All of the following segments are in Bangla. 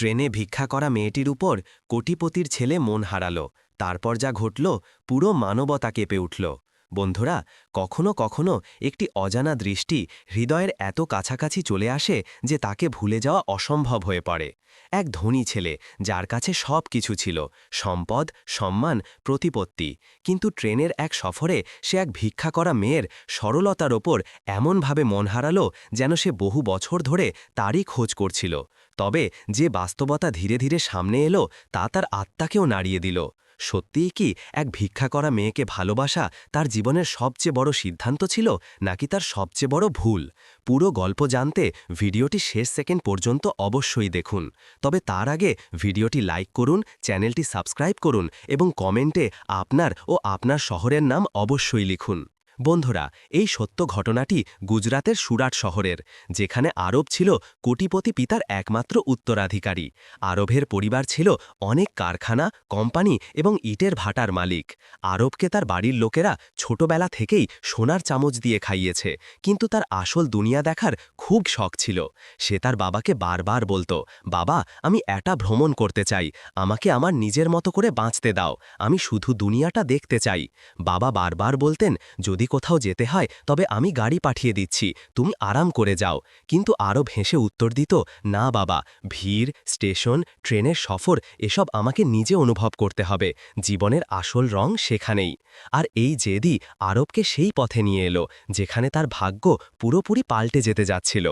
ট্রেনে ভিক্ষা করা মেয়েটির উপর কোটিপতির ছেলে মন হারাল। তারপর যা ঘটল, পুরো মানবতা কেঁপে উঠল। বন্ধুরা, কখনো কখনো একটি অজানা দৃষ্টি হৃদয়ের এত কাছাকাছি চলে আসে যে তাকে ভুলে যাওয়া অসম্ভব হয়ে পড়ে। এক ধনী ছেলে, যার কাছে সব কিছু ছিল, সম্পদ, সম্মান, প্রতিপত্তি। কিন্তু ট্রেনের এক সফরে সে এক ভিক্ষা করা মেয়ের সরলতার ওপর এমনভাবে মন হারালো যেন সে বহু বছর ধরে তারই খোঁজ করছিল। তবে যে বাস্তবতা ধীরে ধীরে সামনে এলো, তা তার আত্মাকেও নাড়িয়ে দিল। সত্যিই কি এক ভিক্ষা করা মেয়েকে ভালোবাসা তার জীবনের সবচেয়ে বড় সিদ্ধান্ত ছিল, নাকি তার সবচেয়ে বড় ভুল? পুরো গল্প জানতে ভিডিওটি শেষ সেকেন্ড পর্যন্ত অবশ্যই দেখুন। তবে তার আগে ভিডিওটি লাইক করুন, চ্যানেলটি সাবস্ক্রাইব করুন এবং কমেন্টে আপনার ও আপনার শহরের নাম অবশ্যই লিখুন। বন্ধুরা, এই সত্য ঘটনাটি গুজরাতের সুরাট শহরের, যেখানে আরব ছিল কোটিপতি পিতার একমাত্র উত্তরাধিকারী। আরবের পরিবার ছিল অনেক কারখানা, কোম্পানি এবং ইটের ভাটার মালিক। আরবকে তার বাড়ির লোকেরা ছোটবেলা থেকেই সোনার চামচ দিয়ে খাইয়েছে, কিন্তু তার আসল দুনিয়া দেখার খুব শখ ছিল। সে তার বাবাকে বারবার বলতো, বাবা, আমি এটা ভ্রমণ করতে চাই, আমাকে আমার নিজের মতো করে বাঁচতে দাও, আমি শুধু দুনিয়াটা দেখতে চাই। বাবা বারবার বলতেন, যদি কোথাও যেতে হয়, তবে আমি গাড়ি পাঠিয়ে দিচ্ছি, তুমি আরাম করে যাও। কিন্তু আরও ভেসে উত্তর দিত, না বাবা, ভিড়, স্টেশন, ট্রেনের সফর, এসব আমাকে নিজে অনুভব করতে হবে, জীবনের আসল রং সেখানেই। আর এই জেদি আরবকে সেই পথে নিয়ে এলো, যেখানে তার ভাগ্য পুরোপুরি পাল্টে যেতে যাচ্ছিল।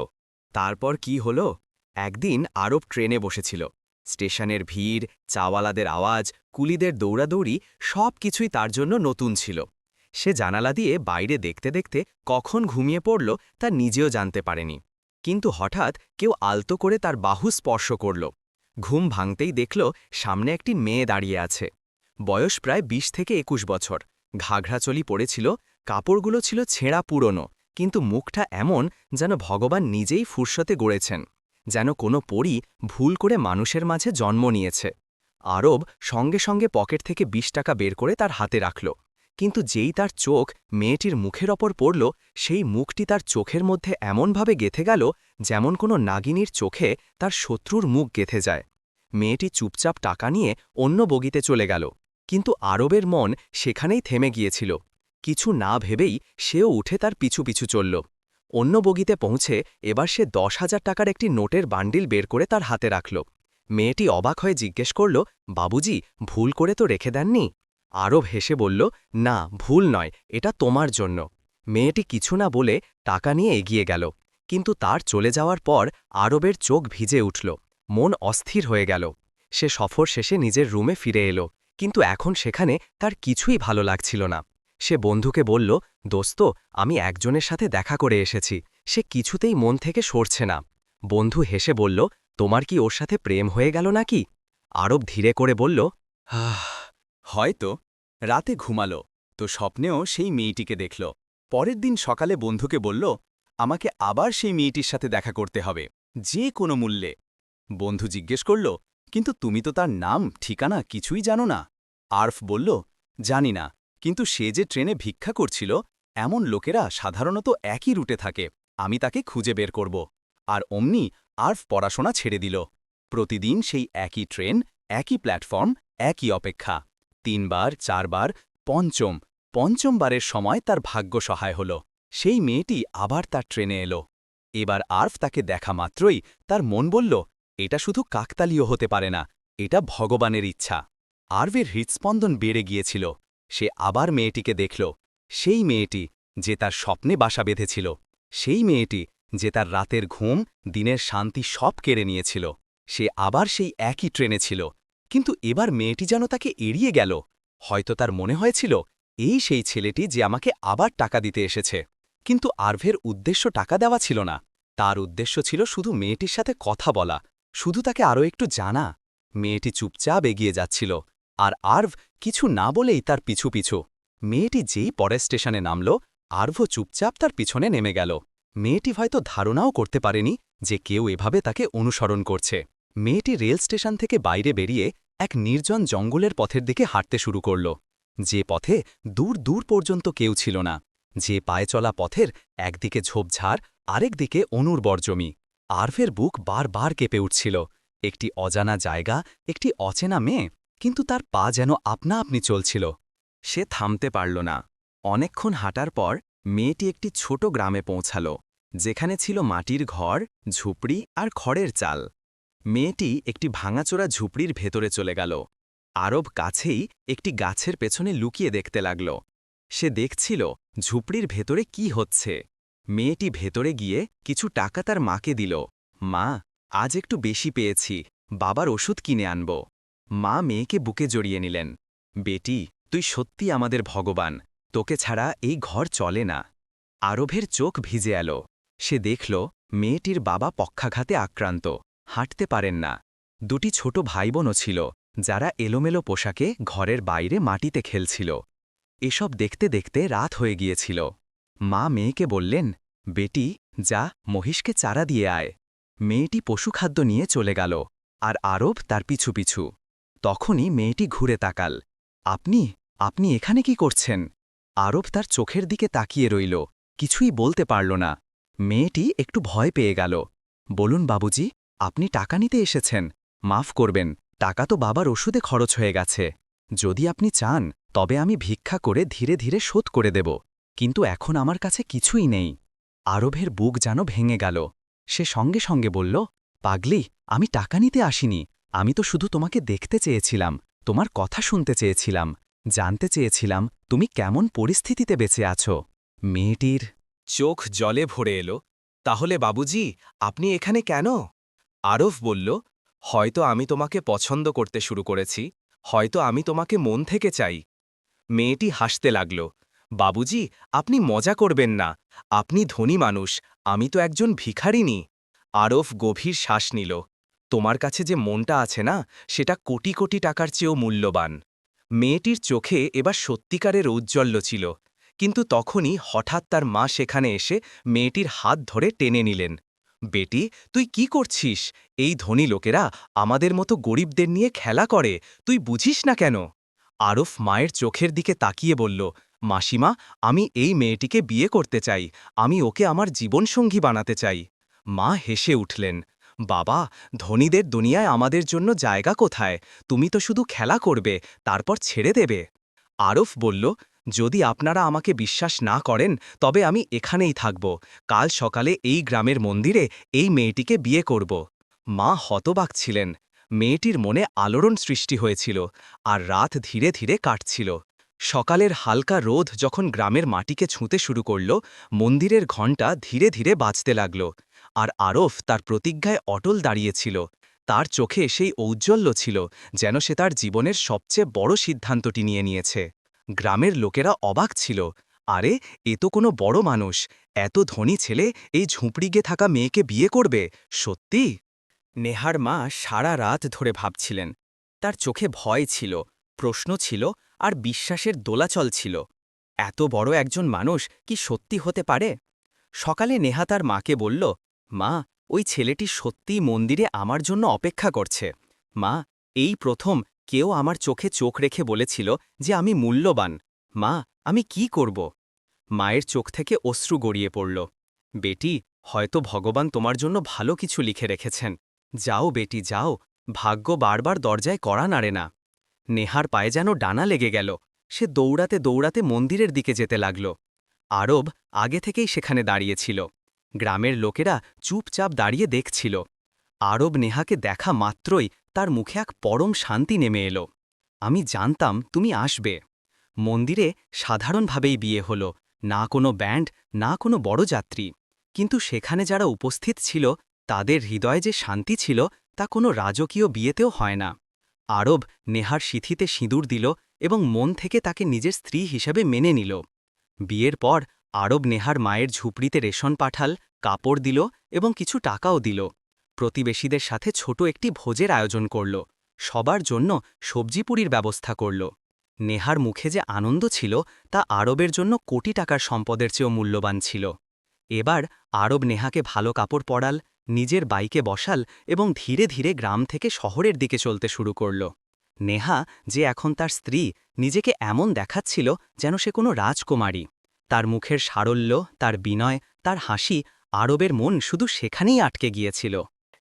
তারপর কি হলো? একদিন আরব ট্রেনে বসেছিল। স্টেশনের ভিড়, চাওয়ালাদের আওয়াজ, কুলিদের দৌড়াদৌড়ি সব কিছুই তার জন্য নতুন ছিল। সে জানালা দিয়ে বাইরে দেখতে দেখতে কখন ঘুমিয়ে পড়ল তা নিজেও জানতে পারেনি। কিন্তু হঠাৎ কেউ আলতো করে তার বাহু স্পর্শ করল। ঘুম ভাঙতেই দেখল সামনে একটি মেয়ে দাঁড়িয়ে আছে। বয়স প্রায় ২০ থেকে একুশ বছর। ঘাঘরাচলি পড়েছিল, কাপড়গুলো ছিল ছেঁড়া পুরনো, কিন্তু মুখটা এমন যেন ভগবান নিজেই ফুরসতে গড়েছেন, যেন কোনো পরী ভুল করে মানুষের মাঝে জন্ম নিয়েছে। আরব সঙ্গে সঙ্গে পকেট থেকে ২০ টাকা বের করে তার হাতে রাখল। কিন্তু যেই তার চোখ মেয়েটির মুখের ওপর পড়ল, সেই মুখটি তার চোখের মধ্যে এমনভাবে গেথে গেল যেমন কোনো নাগিনীর চোখে তার শত্রুর মুখ গেথে যায়। মেয়েটি চুপচাপ টাকা নিয়ে অন্য বগিতে চলে গেল, কিন্তু আরবের মন সেখানেই থেমে গিয়েছিল। কিছু না ভেবেই সেও উঠে তার পিছু পিছু চলল। অন্য বগিতে পৌঁছে এবার সে দশ হাজার টাকার একটি নোটের বান্ডিল বের করে তার হাতে রাখল। মেয়েটি অবাক হয়ে জিজ্ঞেস করল, বাবুজি, ভুল করে তো রেখে দেননি? আরব হেসে বলল, না, ভুল নয়, এটা তোমার জন্য। মেয়েটি কিছু না বলে টাকা নিয়ে এগিয়ে গেল, কিন্তু তার চলে যাওয়ার পর আরবের চোখ ভিজে উঠল, মন অস্থির হয়ে গেল। সে সফর শেষে নিজের রুমে ফিরে এলো, কিন্তু এখন সেখানে তার কিছুই ভালো লাগছিল না। সে বন্ধুকে বলল, দোস্ত, আমি একজনের সাথে দেখা করে এসেছি, সে কিছুতেই মন থেকে সরছে না। বন্ধু হেসে বলল, তোমার কি ওর সাথে প্রেম হয়ে গেল নাকি? আরব ধীরে করে বলল, আহ হয়তো রাতে ঘুমালো। তো স্বপ্নেও সেই মেয়েটিকে দেখল। পরের দিন সকালে বন্ধুকে বলল, আমাকে আবার সেই মেয়েটির সাথে দেখা করতে হবে, যে কোনো মূল্যে। বন্ধু জিজ্ঞেস করল, কিন্তু তুমি তো তার নাম, ঠিকানা কিছুই জানো না? আর্ফ বলল, জানি না, কিন্তু সে যে ট্রেনে ভিক্ষা করছিল, এমন লোকেরা সাধারণত একই রুটে থাকে, আমি তাকে খুঁজে বের করব। আর অমনি আর্ফ পড়াশোনা ছেড়ে দিল। প্রতিদিন সেই একই ট্রেন, একই প্ল্যাটফর্ম, একই অপেক্ষা। তিনবার, চারবার, পঞ্চম। পঞ্চমবারের সময় তার ভাগ্য সহায় হল। সেই মেয়েটি আবার তার ট্রেনে এলো। এবার আর্ফ তাকে দেখা মাত্রই তার মন বলল, এটা শুধু কাকতালীয় হতে পারে না, এটা ভগবানের ইচ্ছা। আর্ভের হৃৎস্পন্দন বেড়ে গিয়েছিল। সে আবার মেয়েটিকে দেখল। সেই মেয়েটি যে তার স্বপ্নে বাসা বেঁধেছিল, সেই মেয়েটি যে তার রাতের ঘুম, দিনের শান্তি সব কেড়ে নিয়েছিল। সে আবার সেই একই ট্রেনে ছিল। কিন্তু এবার মেয়েটি যেন তাকে এড়িয়ে গেল। হয়তো তার মনে হয়েছিল, এই সেই ছেলেটি যে আমাকে আবার টাকা দিতে এসেছে। কিন্তু আর্ভের উদ্দেশ্য টাকা দেওয়া ছিল না। তার উদ্দেশ্য ছিল শুধু মেয়েটির সাথে কথা বলা, শুধু তাকে আরও একটু জানা। মেয়েটি চুপচাপ এগিয়ে যাচ্ছিল, আর আর্ভ কিছু না বলেই তার পিছু পিছু। মেয়েটি যেই পরের স্টেশনে নামল, আর্ভ চুপচাপ তার পিছনে নেমে গেল। মেয়েটি হয়তো ধারণাও করতে পারেনি যে কেউ এভাবে তাকে অনুসরণ করছে। মেয়েটি রেল স্টেশন থেকে বাইরে বেরিয়ে এক নির্জন জঙ্গলের পথের দিকে হাঁটতে শুরু করল। যে পথে দূর দূর পর্যন্ত কেউ ছিল না। যে পায়ে চলা পথের একদিকে ঝোপঝাড়, আরেক দিকে অনুর্বর জমি। আরফের বুক বারবার কেঁপে উঠছিল। একটি অজানা জায়গা, একটি অচেনা মেয়ে, কিন্তু তার পা যেন আপনা আপনি চলছিল। সে থামতে পারল না। অনেকক্ষণ হাঁটার পর মেয়েটি একটি ছোট গ্রামে পৌঁছাল, যেখানে ছিল মাটির ঘর, ঝুপড়ি আর খড়ের চাল। মেয়েটি একটি ভাঙাচোরা ঝুপড়ির ভেতরে চলে গেল। আরব কাছেই একটি গাছের পেছনে লুকিয়ে দেখতে লাগল। সে দেখছিল, ঝুপড়ির ভেতরে কি হচ্ছে। মেয়েটি ভেতরে গিয়ে কিছু টাকা তার মাকে দিল। মা, আজ একটু বেশি পেয়েছি, বাবার ওষুধ কিনে আনব। মা মেয়েকে বুকে জড়িয়ে নিলেন। বেটি, তুই সত্যি আমাদের ভগবান, তোকে ছাড়া এই ঘর চলে না। আরবের চোখ ভিজে এল। সে দেখল, মেয়েটির বাবা পক্ষাঘাতে আক্রান্ত। হাঁটতে পারেন না। দুটি ছোট ভাইবোনও ছিল, যারা এলোমেলো পোশাকে ঘরের বাইরে মাটিতে খেলছিল। এসব দেখতে দেখতে রাত হয়ে গিয়েছিল। মা মেয়েকে বললেন, বেটি, যা, মহিষকে চারা দিয়ে আয়। মেয়েটি পশুখাদ্য নিয়ে চলে গেল, আর আরব তার পিছু পিছু। তখনই মেয়েটি ঘুরে তাকাল, আপনি আপনি এখানে কি করছেন? আরব তার চোখের দিকে তাকিয়ে রইল, কিছুই বলতে পারল না। মেয়েটি একটু ভয় পেয়ে গেল, বলুন বাবুজি আপনি টাকা নিতে এসেছেন। মাফ করবেন, টাকা তো বাবার ওষুধে খরচ হয়ে গেছে। যদি আপনি চান, তবে আমি ভিক্ষা করে ধীরে ধীরে শোধ করে দেব। কিন্তু এখন আমার কাছে কিছুই নেই। আরবের বুক যেন ভেঙে গেল। সে সঙ্গে সঙ্গে বলল, পাগলি, আমি টাকা নিতে আসিনি। আমি তো শুধু তোমাকে দেখতে চেয়েছিলাম, তোমার কথা শুনতে চেয়েছিলাম, জানতে চেয়েছিলাম তুমি কেমন পরিস্থিতিতে বেঁচে আছো। মেয়েটির চোখ জলে ভরে এলো, তাহলে বাবুজি, আপনি এখানে কেন? আরফ বলল, হয়তো আমি তোমাকে পছন্দ করতে শুরু করেছি, হয়তো আমি তোমাকে মন থেকে চাই। মেয়েটি হাসতে লাগল, বাবুজি, আপনি মজা করবেন না, আপনি ধনী মানুষ, আমি তো একজন ভিখারিনী আরফ গভীর শ্বাস নিল, তোমার কাছে যে মনটা আছে না, সেটা কোটি কোটি টাকার চেয়েও মূল্যবান। মেয়েটির চোখে এবার সত্যিকারের ঔজ্জ্বল্য ছিল, কিন্তু তখনই হঠাৎ তার মা সেখানে এসে মেয়েটির হাত ধরে টেনে নিলেন। বেটি, তুই কি করছিস? এই ধনী লোকেরা আমাদের মতো গরিবদের নিয়ে খেলা করে, তুই বুঝিস না কেন? আরফ মায়ের চোখের দিকে তাকিয়ে বলল, মাসিমা, আমি এই মেয়েটিকে বিয়ে করতে চাই। আমি ওকে আমার জীবনসঙ্গী বানাতে চাই। মা হেসে উঠলেন, বাবা, ধনীদের দুনিয়ায় আমাদের জন্য জায়গা কোথায়? তুমি তো শুধু খেলা করবে, তারপর ছেড়ে দেবে। আরফ বলল যদি আপনারা আমাকে বিশ্বাস না করেন, তবে আমি এখানেই থাকব। কাল সকালে এই গ্রামের মন্দিরে এই মেয়েটিকে বিয়ে করব। মা হতবাক ছিলেন। মেয়েটির মনে আলোড়ন সৃষ্টি হয়েছিল আর রাত ধীরে ধীরে কাটছিল। সকালের হালকা রোদ যখন গ্রামের মাটিকে ছুঁতে শুরু করল, মন্দিরের ঘণ্টা ধীরে ধীরে বাজতে লাগল আর আরফ তার প্রতিজ্ঞায় অটল দাঁড়িয়েছিল। তার চোখে সেই ঔজ্জ্বল্য ছিল যেন সে তার জীবনের সবচেয়ে বড় সিদ্ধান্তটি নিয়ে নিয়েছে। গ্রামের লোকেরা অবাক ছিল। আরে, এ তো কোনো বড় মানুষ। এত ধনী ছেলে এই ঝুঁপড়িগে থাকা মেয়েকে বিয়ে করবে? সত্যি? নেহার মা সারা রাত ধরে ভাবছিলেন। তার চোখে ভয় ছিল, প্রশ্ন ছিল আর বিশ্বাসের দোলাচল ছিল। এত বড় একজন মানুষ কি সত্যি হতে পারে? সকালে নেহা তার মাকে বলল, মা, ওই ছেলেটি সত্যিই মন্দিরে আমার জন্য অপেক্ষা করছে। মা, এই প্রথম কেউ আমার চোখে চোখ রেখে বলেছিল যে আমি মূল্যবান। মা, আমি কি করব? মায়ের চোখ থেকে অশ্রু গড়িয়ে পড়ল। বেটি, হয়তো ভগবান তোমার জন্য ভালো কিছু লিখে রেখেছেন। যাও বেটি, যাও। ভাগ্য বারবার দরজায় কড়া নাড়ে না। নেহার পায়ে যেন ডানা লেগে গেল। সে দৌড়াতে দৌড়াতে মন্দিরের দিকে যেতে লাগল। আরব আগে থেকেই সেখানে দাঁড়িয়েছিল গ্রামের লোকেরা চুপচাপ দাঁড়িয়ে দেখছিল। আরব নেহাকে দেখা মাত্রই তার মুখে এক পরম শান্তি নেমে এলো। আমি জানতাম তুমি আসবে। মন্দিরে সাধারণভাবেই বিয়ে হল, না কোনো ব্যান্ড, না কোনো বড় যাত্রী। কিন্তু সেখানে যারা উপস্থিত ছিল, তাদের হৃদয়ে যে শান্তি ছিল, তা কোনো রাজকীয় বিয়েতেও হয় না। আরব নেহার সিথিতে সিঁদুর দিল এবং মন থেকে তাকে নিজের স্ত্রী হিসেবে মেনে নিল। বিয়ের পর আরব নেহার মায়ের ঝুপড়িতে রেশন পাঠাল, কাপড় দিল এবং কিছু টাকাও দিল। প্রতিবেশীদের সাথে ছোট একটি ভোজের আয়োজন করল। সবার জন্য সবজিপুরির ব্যবস্থা করল। নেহার মুখে যে আনন্দ ছিল, তা আরবের জন্য কোটি টাকার সম্পদের চেয়েও মূল্যবান ছিল। এবার আরব নেহাকে ভালো কাপড় পরাল, নিজের বাইকে বসাল এবং ধীরে ধীরে গ্রাম থেকে শহরের দিকে চলতে শুরু করল। নেহা যে এখন তার স্ত্রী, নিজেকে এমন দেখাচ্ছিল যেন সে কোনো রাজকুমারী। তার মুখের সারল্য, তার বিনয়, তার হাসি আরবের মন শুধু সেখানেই আটকে গিয়েছিল।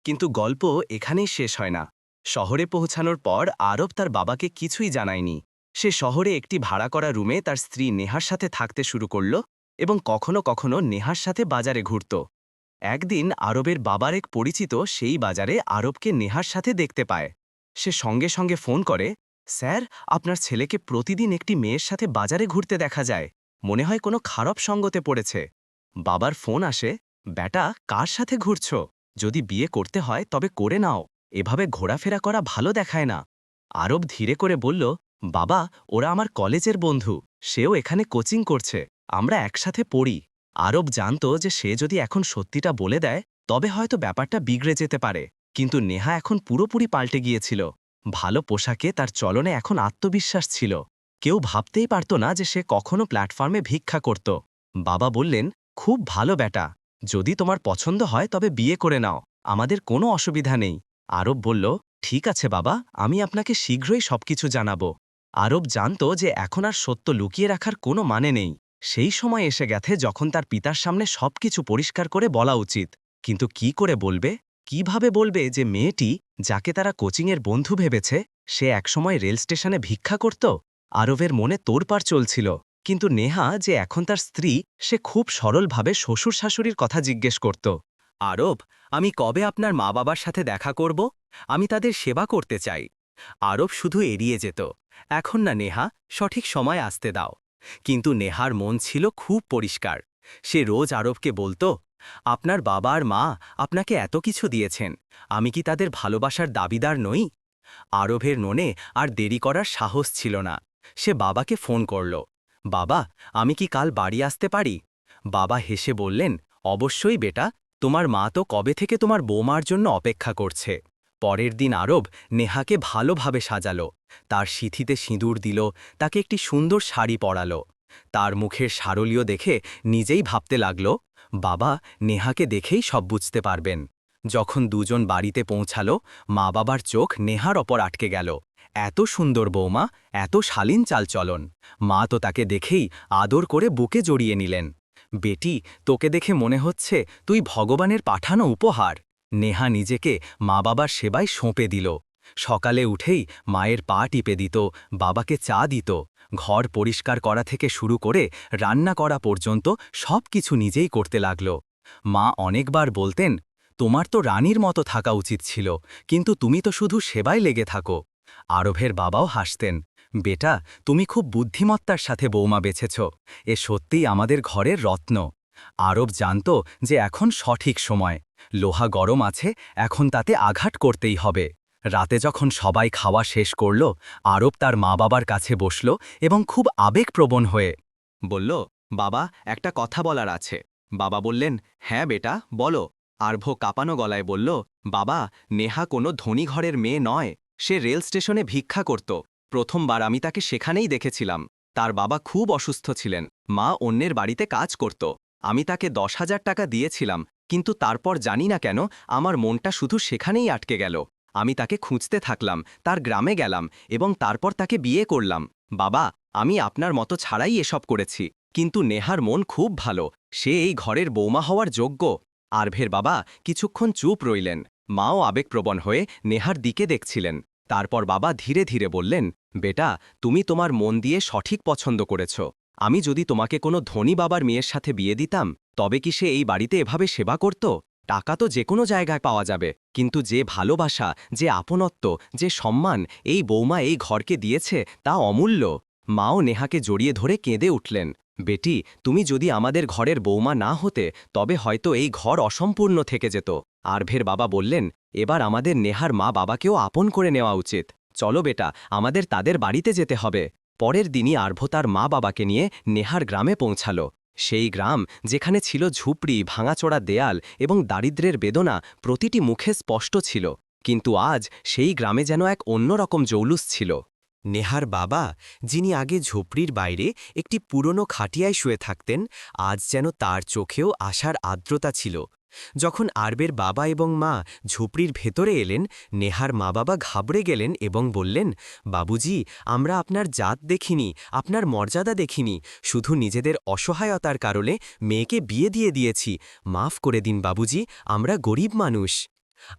কিন্তু গল্প এখানেই শেষ হয় না। শহরে পৌঁছানোর পর আরব তার বাবাকে কিছুই জানায়নি। সে শহরে একটি ভাড়া করা রুমে তার স্ত্রী নেহার সাথে থাকতে শুরু করল এবং কখনো কখনো নেহার সাথে বাজারে ঘুরত। একদিন আরবের বাবার এক পরিচিত সেই বাজারে আরবকে নেহার সাথে দেখতে পায়। সে সঙ্গে সঙ্গে ফোন করে, স্যার, আপনার ছেলেকে প্রতিদিন একটি মেয়ের সাথে বাজারে ঘুরতে দেখা যায়। মনে হয় কোনো খারাপ সঙ্গতে পড়েছে। বাবার ফোন আসে, ব্যাটা, কার সাথে ঘুরছ? যদি বিয়ে করতে হয় তবে করে নাও। এভাবে ঘোরাফেরা করা ভালো দেখায় না। আরব ধীরে করে বলল, বাবা, ওরা আমার কলেজের বন্ধু। সেও এখানে কোচিং করছে। আমরা একসাথে পড়ি। আরব জানত যে সে যদি এখন সত্যিটা বলে দেয়, তবে হয়তো ব্যাপারটা বিগড়ে যেতে পারে। কিন্তু নেহা এখন পুরোপুরি পাল্টে গিয়েছিল। ভালো পোশাকে তার চলনে এখন আত্মবিশ্বাস ছিল। কেউ ভাবতেই পারত না যে সে কখনো প্ল্যাটফর্মে ভিক্ষা করত। বাবা বললেন, খুব ভালো ব্যাটা। যদি তোমার পছন্দ হয় তবে বিয়ে করে নাও, আমাদের কোনো অসুবিধা নেই। আরব বলল, ঠিক আছে বাবা, আমি আপনাকে শীঘ্রই সবকিছু জানাব। আরব জানত যে এখন আর সত্য লুকিয়ে রাখার কোনো মানে নেই। সেই সময় এসে গেছে যখন তার পিতার সামনে সবকিছু পরিষ্কার করে বলা উচিত। কিন্তু কি করে বলবে? কীভাবে বলবে যে মেয়েটি, যাকে তারা কোচিংয়ের বন্ধু ভেবেছে, সে একসময় রেল স্টেশনে ভিক্ষা করত? আরবের মনে তোড়পাড় চলছিল। কিন্তু নেহা যে এখন তার স্ত্রী, সে খুব সরলভাবে শ্বশুর শাশুড়ির কথা জিজ্ঞেস করত। আরব, আমি কবে আপনার মা বাবার সাথে দেখা করব? আমি তাদের সেবা করতে চাই। আরব শুধু এড়িয়ে যেত। এখন না, নেহা, সঠিক সময় আসতে দাও। কিন্তু নেহার মন ছিল খুব পরিষ্কার। সে রোজ আরবকে বলতো, আপনার বাবা আর মা আপনাকে এত কিছু দিয়েছেন, আমি কি তাদের ভালোবাসার দাবিদার নই? আরবের ননে আর দেরি করার সাহস ছিল না। সে বাবাকে ফোন করল বাবা, আমি কি কাল বাড়ি আসতে পারি? বাবা হেসে বললেন, অবশ্যই বেটা, তোমার মা তো কবে থেকে তোমার বৌমার জন্য অপেক্ষা করছে? পরের দিন আরব নেহাকে ভালোভাবে সাজালো। তার সিথিতে সিঁদুর দিল, তাকে একটি সুন্দর শাড়ি পরালো। তার মুখের সারলীয় দেখে নিজেই ভাবতে লাগল, বাবা, নেহাকে দেখেই সব বুঝতে পারবেন। যখন দুজন বাড়িতে পৌঁছালো মা বাবার চোখ নেহার অপর আটকে গেল। এত সুন্দর বৌমা, এত শালীন চালচলন। মা তো তাকে দেখেই আদর করে বুকে জড়িয়ে নিলেন। বেটি, তোকে দেখে মনে হচ্ছে তুই ভগবানের পাঠানো উপহার। নেহা নিজেকে মা বাবার সেবায় সঁপে দিল। সকালে উঠেই মায়ের পা টিপে দিত, বাবাকে চা দিত। ঘর পরিষ্কার করা থেকে শুরু করে রান্না করা পর্যন্ত সব কিছু নিজেই করতে লাগল। মা অনেকবার বলতেন, তোমার তো রানীর মতো থাকা উচিত ছিল, কিন্তু তুমি তো শুধু সেবায় লেগে থাকো। আরবের বাবাও হাসতেন, বেটা, তুমি খুব বুদ্ধিমত্তার সাথে বৌমা বেছেছ, এ সত্যিই আমাদের ঘরের রত্ন। আরব জানত যে এখন সঠিক সময়, লোহা গরম আছে, এখন তাতে আঘাত করতেই হবে। রাতে যখন সবাই খাওয়া শেষ করল, আরব তার মা বাবার কাছে বসল এবং খুব আবেগপ্রবণ হয়ে বলল, বাবা, একটা কথা বলার আছে। বাবা বললেন হ্যাঁ বেটা, বলো। আর্ভ কাঁপানো গলায় বলল, বাবা, নেহা কোনো ধনী ঘরের মেয়ে নয়। সে রেল স্টেশনে ভিক্ষা করত। প্রথমবার আমি তাকে সেখানেই দেখেছিলাম। তার বাবা খুব অসুস্থ ছিলেন। মা অন্যের বাড়িতে কাজ করত। আমি তাকে দশ হাজার টাকা দিয়েছিলাম, কিন্তু তারপর জানি না কেন আমার মনটা শুধু সেখানেই আটকে গেল। আমি তাকে খুঁজতে থাকলাম, তার গ্রামে গেলাম এবং তারপর তাকে বিয়ে করলাম। বাবা, আমি আপনার মতো ছাড়াই এসব করেছি, কিন্তু নেহার মন খুব ভালো। সে এই ঘরের বৌমা হওয়ার যোগ্য। আরভের বাবা কিছুক্ষণ চুপ রইলেন। মাও আবেগপ্রবণ হয়ে নেহার দিকে দেখছিলেন। তারপর বাবা ধীরে ধীরে বললেন, বেটা, তুমি তোমার মন দিয়ে সঠিক পছন্দ করেছ। আমি যদি তোমাকে কোনো ধনী বাবার মেয়ের সাথে বিয়ে দিতাম, তবে কি সে এই বাড়িতে এভাবে সেবা করত? টাকা তো যে কোনো জায়গায় পাওয়া যাবে। কিন্তু যে ভালোবাসা, যে আপনত্ব, যে সম্মান এই বৌমা এই ঘরকে দিয়েছে, তা অমূল্য। মাও নেহাকে জড়িয়ে ধরে কেঁদে উঠলেন, বেটি, তুমি যদি আমাদের ঘরের বৌমা না হতে, তবে হয়তো এই ঘর অসম্পূর্ণ থেকে যেত। আরভের বাবা বললেন, এবার আমাদের নেহার মা বাবাকেও আপন করে নেওয়া উচিত। চলো বেটা, আমাদের তাদের বাড়িতে যেতে হবে। পরের দিনই আর্ভ তার মা বাবাকে নিয়ে নেহার গ্রামে পৌঁছালো। সেই গ্রাম, যেখানে ছিল ঝুপড়ি ভাঙাচোড়া দেয়াল এবং দারিদ্রের বেদনা, প্রতিটি মুখে স্পষ্ট ছিল। কিন্তু আজ সেই গ্রামে যেন এক অন্যরকম জৌলুস ছিল। নেহার বাবা, যিনি আগে ঝুপড়ির বাইরে একটি পুরনো খাটিয়ায় শুয়ে থাকতেন, আজ যেন তার চোখেও আশার আর্দ্রতা ছিল। যখন আরবের বাবা এবং মা ঝুপড়ির ভেতরে এলেন, নেহার মা বাবা ঘাবড়ে গেলেন এবং বললেন, বাবুজি, আমরা আপনার জাত দেখিনি, আপনার মর্যাদা দেখিনি, শুধু নিজেদের অসহায়তার কারণে মেয়েকে বিয়ে দিয়ে দিয়েছি। মাফ করে দিন বাবুজি, আমরা গরিব মানুষ।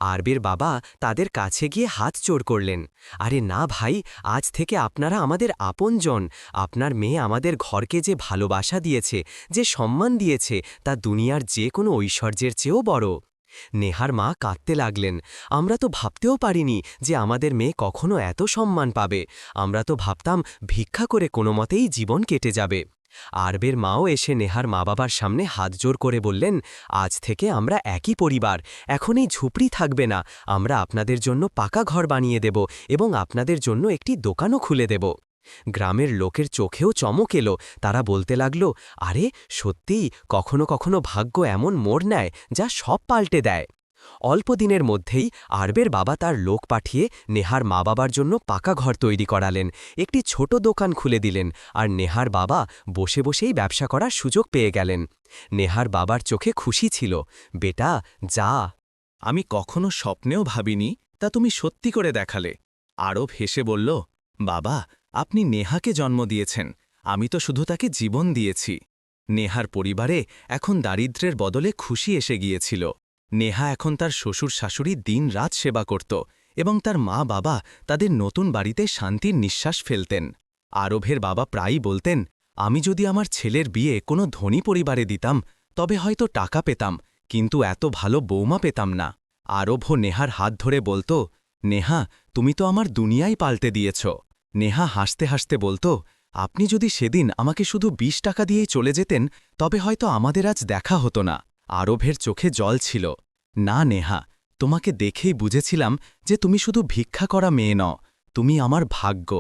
আরবের বাবা তাদের কাছে গিয়ে হাত চোর করলেন। আরে না ভাই, আজ থেকে আপনারা আমাদের আপনজন। আপনার মেয়ে আমাদের ঘরকে যে ভালোবাসা দিয়েছে, যে সম্মান দিয়েছে, তা দুনিয়ার যে কোনো ঐশ্বর্যের চেয়েও বড়। নেহার মা কাঁদতে লাগলেন। আমরা তো ভাবতেও পারিনি যে আমাদের মেয়ে কখনো এত সম্মান পাবে। আমরা তো ভাবতাম ভিক্ষা করে কোনো মতেই জীবন কেটে যাবে। আরবের মাও এসে নেহার মা বাবার সামনে হাত জোর করে বললেন, আজ থেকে আমরা একই পরিবার, এখন এই ঝুপড়ি থাকবে না, আমরা আপনাদের জন্য পাকা ঘর বানিয়ে দেব এবং আপনাদের জন্য একটি দোকানও খুলে দেব। গ্রামের লোকের চোখেও চমক এলো, তারা বলতে লাগল, আরে, সত্যিই কখনো কখনো ভাগ্য এমন মোড় নেয় যা সব পাল্টে দেয়। অল্প দিনের মধ্যেই আরবের বাবা তার লোক পাঠিয়ে নেহার মা বাবার জন্য পাকা ঘর তৈরি করালেন, একটি ছোট দোকান খুলে দিলেন আর নেহার বাবা বসে বসেই ব্যবসা করার সুযোগ পেয়ে গেলেন। নেহার বাবার চোখে খুশি ছিল, বেটা, যা। আমি কখনো স্বপ্নেও ভাবিনি, তা তুমি সত্যি করে দেখালে। আরব হেসে বলল, বাবা, আপনি নেহাকে জন্ম দিয়েছেন, আমি তো শুধু তাকে জীবন দিয়েছি। নেহার পরিবারে এখন দারিদ্র্যের বদলে খুশি এসে গিয়েছিল। নেহা এখন তার শ্বশুর শাশুড়ি দিন রাত সেবা করত এবং তার মা বাবা তাদের নতুন বাড়িতে শান্তির নিঃশ্বাস ফেলতেন। আরভের বাবা প্রায়ই বলতেন, আমি যদি আমার ছেলের বিয়ে কোনো ধনী পরিবারে দিতাম, তবে হয়তো টাকা পেতাম, কিন্তু এত ভালো বৌমা পেতাম না। আরভ্য নেহার হাত ধরে বলতো, নেহা, তুমি তো আমার দুনিয়াই পাল্টে দিয়েছ। নেহা হাসতে হাসতে বলতো, আপনি যদি সেদিন আমাকে শুধু ২০ টাকা দিয়েই চলে যেতেন, তবে হয়তো আমাদের আজ দেখা হতো না। আরভের চোখে জল ছিল। না, নেহা, তোমাকে দেখেই বুঝেছিলাম যে তুমি শুধু ভিক্ষা করা মেয়ে ন তুমি আমার ভাগ্য।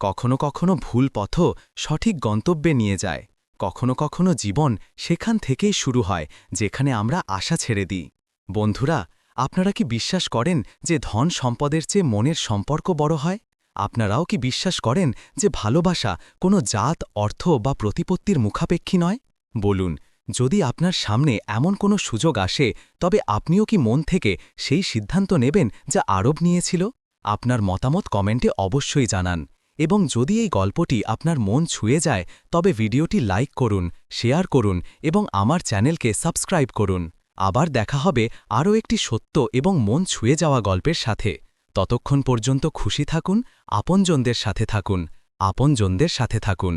কখনো কখনো ভুল পথ সঠিক গন্তব্যে নিয়ে যায়। কখনো কখনো জীবন সেখান থেকেই শুরু হয়, যেখানে আমরা আশা ছেড়ে দিই। বন্ধুরা, আপনারা কি বিশ্বাস করেন যে ধন সম্পদের চেয়ে মনের সম্পর্ক বড় হয়? আপনারাও কি বিশ্বাস করেন যে ভালোবাসা কোনো জাত, অর্থ বা প্রতিপত্তির মুখাপেক্ষী নয়? বলুন যদি আপনার সামনে এমন কোনো সুযোগ আসে, তবে আপনিও কি মন থেকে সেই সিদ্ধান্ত নেবেন যা আরব নিয়েছিল? আপনার মতামত কমেন্টে অবশ্যই জানান। এবং যদি এই গল্পটি আপনার মন ছুঁয়ে যায়, তবে ভিডিওটি লাইক করুন, শেয়ার করুন এবং আমার চ্যানেলকে সাবস্ক্রাইব করুন। আবার দেখা হবে আরও একটি সত্য এবং মন ছুঁয়ে যাওয়া গল্পের সাথে। ততক্ষণ পর্যন্ত খুশি থাকুন, আপনজনদের সাথে থাকুন, আপনজনদের সাথে থাকুন।